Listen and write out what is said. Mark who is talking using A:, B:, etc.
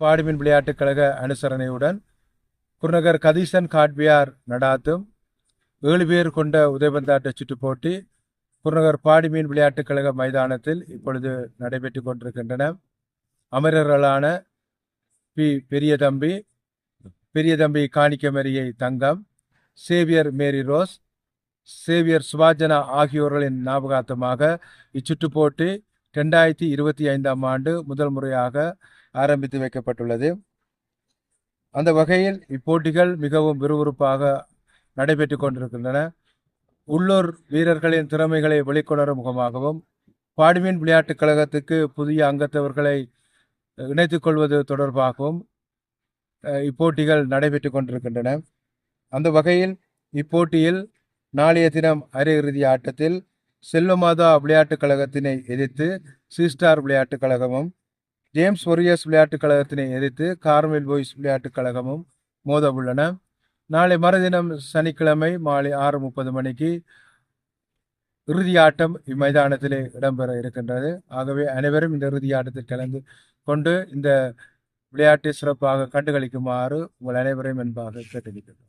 A: பாடிமின் விளையாட்டுக் கழக அனுசரணையுடன் குருநகர் கதீசன் காட்பியார் நடாத்தும் ஏழு பேர் கொண்ட உதயபந்தாட்ட சுற்றுப் போட்டி குருநகர் பாடிமீன் விளையாட்டுக் கழக மைதானத்தில் இப்பொழுது நடைபெற்று கொண்டிருக்கின்றன. அமரர்களான P. Periyathambi Periyathambi காணிக்கமரியை Thangam Xavier Mary Rose Xavier Subajana ஆகியோர்களின் ஞாபகார்த்தமாக இச்சுற்றுப் போட்டி ரெண்டாயிரத்தி இருபத்தி ஐந்தாம் ஆண்டு முதல் முறையாக ஆரம்பித்து வைக்கப்பட்டுள்ளது. அந்த வகையில் இப்போட்டிகள் மிகவும் விறுவிறுப்பாக நடைபெற்று கொண்டிருக்கின்றன. உள்ளூர் வீரர்களின் திறமைகளை வெளிக்கொணரும் முகமாகவும் பாடிமீன் விளையாட்டுக் கழகத்துக்கு புதிய அங்கத்தவர்களை இணைத்துக் கொள்வது தொடர்பாகவும் இப்போட்டிகள் நடைபெற்று கொண்டிருக்கின்றன. அந்த வகையில் இப்போட்டியில் நாளைய தினம் அரையிறுதி ஆட்டத்தில் செல்வமாதா விளையாட்டுக் கழகத்தினை எதிர்த்து சீஸ்டார் விளையாட்டுக் கழகமும் ஜேம்ஸ் ஒரியஸ் விளையாட்டுக் கழகத்தினை எதிர்த்து கார்மெல் பாய்ஸ் விளையாட்டுக் கழகமும் மோத உள்ளன நாளை மறுதினம் சனிக்கிழமை மாலை ஆறு முப்பது மணிக்கு இறுதி ஆட்டம் இம்மைதானத்திலே இடம்பெற இருக்கின்றது. ஆகவே அனைவரும் இந்த இறுதி ஆட்டத்தில் கலந்து கொண்டு இந்த விளையாட்டை சிறப்பாக கண்டுகளிக்குமாறு உங்கள் அனைவரையும் என்பாக கேட்டுக்கொள்கிறேன்.